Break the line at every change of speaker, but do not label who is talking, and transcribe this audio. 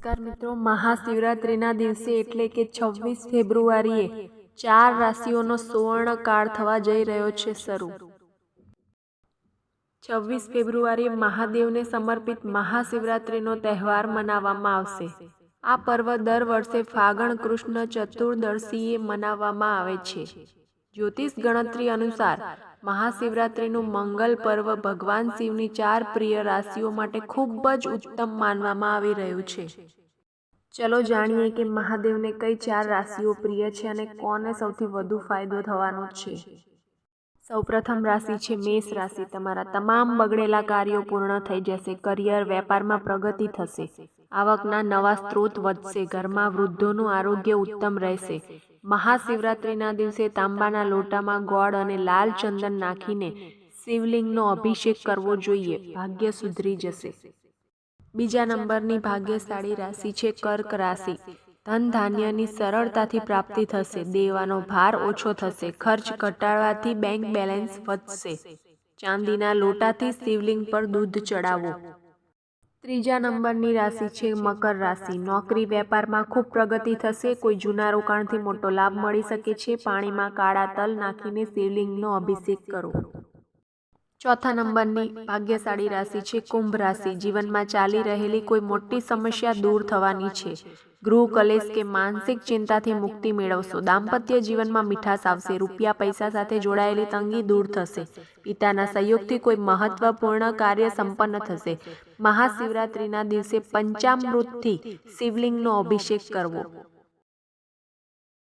નમસ્કાર મિત્રો, મહાશિવરાત્રિના દિવસે એટલે કે છવ્વીસ ફેબ્રુઆરીએ ચાર રાશિઓનો સુવર્ણ કાળ થવા જઈ રહ્યો છે શરૂ. છવ્વીસ ફેબ્રુઆરીએ મહાદેવને સમર્પિત મહાશિવરાત્રિનો તહેવાર મનાવવામાં આવશે. આ પર્વ દર વર્ષે ફાગણ કૃષ્ણ ચતુર્દશીએ મનાવવામાં આવે છે. જ્યોતિષ ગણતરી અનુસાર મહાશિવરાત્રિનું મંગલ પર્વ ભગવાન શિવની ચાર પ્રિય રાશિઓ માટે ખૂબ જ ઉત્તમ માનવામાં આવી રહ્યું છે. ચલો જાણીએ કે મહાદેવને કઈ ચાર રાશિઓ પ્રિય છે અને કોને સૌથી વધુ ફાયદો થવાનો છે. સૌપ્રથમ રાશિ છે મેષ રાશિ. તમારા તમામ બગડેલા કાર્યો પૂર્ણ થઈ જશે, કરિયર વેપારમાં પ્રગતિ થશે, આવકના નવા સ્ત્રોત વધશે, ઘરમાં વૃદ્ધોનું આરોગ્ય ઉત્તમ રહેશે મહાશિવરાત્રિના દિવસે તાંબાના લોટામાં ગોળ અને લાલ ચંદન નાખીને શિવલિંગનો અભિષેક કરવો જોઈએ. ભાગ્ય સુધરી જશે. બીજા નંબરની ભાગ્યશાળી રાશિ છે કર્ક રાશિ. ધન ધાન્યની સરળતાથી પ્રાપ્તિ થશે. દેવાનો ભાર ઓછો થશે. ખર્ચ ઘટાડવાથી બેંક બેલેન્સ વધશે. ચાંદીના લોટાથી શિવલિંગ પર દૂધ ચડાવો. ત્રીજા નંબરની રાશિ છે મકર રાશિ. નોકરી વેપારમાં ખૂબ પ્રગતિ થશે કોઈ જૂના રોકાણથી મોટો લાભ મળી શકે છે. પાણીમાં કાળા તલ નાખીને શિવલિંગનો અભિષેક કરો. ચોથા નંબરની ભાગ્યશાળી રાશિ છે કુંભ રાશિ. જીવનમાં ચાલી રહેલી કોઈ મોટી સમસ્યા દૂર થવાની છે. ગૃહ કલેશ કે માનસિક ચિંતાથી મુક્તિ મેળવશો. દાંપત્ય જીવનમાં મીઠાશ આવશે રૂપિયા પૈસા સાથે જોડાયેલી તંગી દૂર થશે. પિતાના સહયોગથી કોઈ મહત્વપૂર્ણ કાર્ય સંપન્ન થશે. મહાશિવરાત્રિના દિવસે પંચામૃતથી શિવલિંગનો અભિષેક કરવો.